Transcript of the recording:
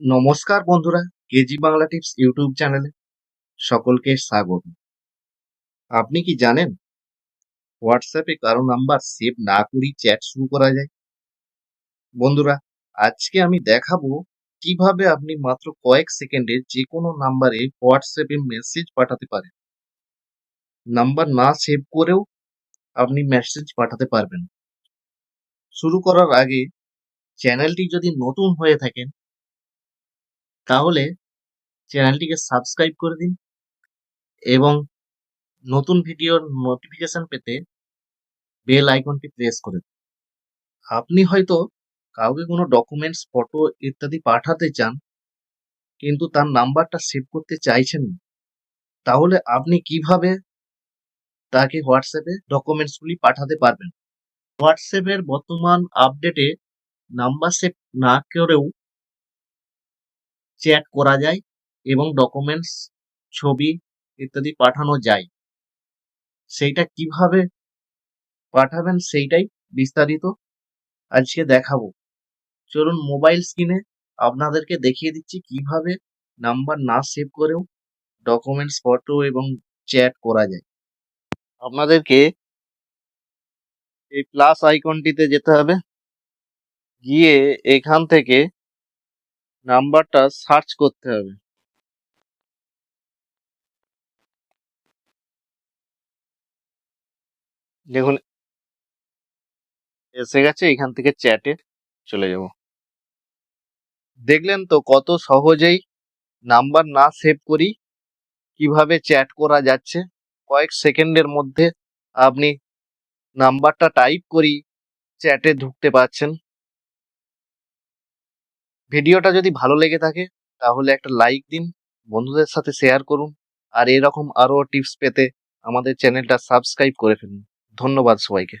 নমস্কার বন্ধুরা, KG Bangla tips YouTube চ্যানেলে সকলকে স্বাগত। আপনি কি জানেন হোয়াটসঅ্যাপে কারও নাম্বার সেভ না করেই চ্যাট শুরু করা যায়? বন্ধুরা, আজকে আমি দেখাবো কীভাবে আপনি মাত্র কয়েক সেকেন্ডে যে কোনো নাম্বারে হোয়াটসঅ্যাপে মেসেজ পাঠাতে পারেন। নাম্বার না সেভ করেও আপনি মেসেজ পাঠাতে পারবেন। শুরু করার আগে চ্যানেলটি যদি নতুন হয়ে থাকেন তাহলে চ্যানেলটিকে সাবস্ক্রাইব করে দিন এবং নতুন ভিডিওর নোটিফিকেশন পেতে বেল আইকনটি প্রেস করে দিন। আপনি হয়তো কাউকে কোনো ডকুমেন্টস ফটো ইত্যাদি পাঠাতে চান, কিন্তু তার নাম্বারটা সেভ করতে চাইছেন না। তাহলে আপনি কীভাবে তাকে হোয়াটসঅ্যাপে ডকুমেন্টসগুলি পাঠাতে পারবেন? হোয়াটসঅ্যাপের বর্তমান আপডেটে নাম্বার সেভ না করেও চ্যাট করা যায় এবং ডকুমেন্টস ছবি ইত্যাদি পাঠানো যায়। সেইটা কীভাবে পাঠাবেন সেইটাই বিস্তারিত আজকে দেখাবো। চলুন মোবাইল স্ক্রিনে আপনাদেরকে দেখিয়ে দিচ্ছি কীভাবে নাম্বার না সেভ করেও ডকুমেন্টস ফটো এবং চ্যাট করা যায়। আপনাদেরকে এই প্লাস আইকনটিতে যেতে হবে। গিয়ে এখান থেকে নাম্বারটা সার্চ করতে হবে। দেখুন, এসে গেছে, এখান থেকে চ্যাটে চলে যাব। দেখলেন তো কত সহজেই নাম্বার না সেভ করি, কীভাবে চ্যাট করা যাচ্ছে। কয়েক সেকেন্ডের মধ্যে আপনি নাম্বারটা টাইপ করি চ্যাটে ঢুকতে পারছেন। ভিডিওটা যদি ভালো লেগে থাকে, তাহলে একটা লাইক দিন, বন্ধুদের সাথে শেয়ার করুন, আর এরকম আরও টিপস পেতে আমাদের চ্যানেলটা সাবস্ক্রাইব করে ফেলুন। ধন্যবাদ সবাইকে।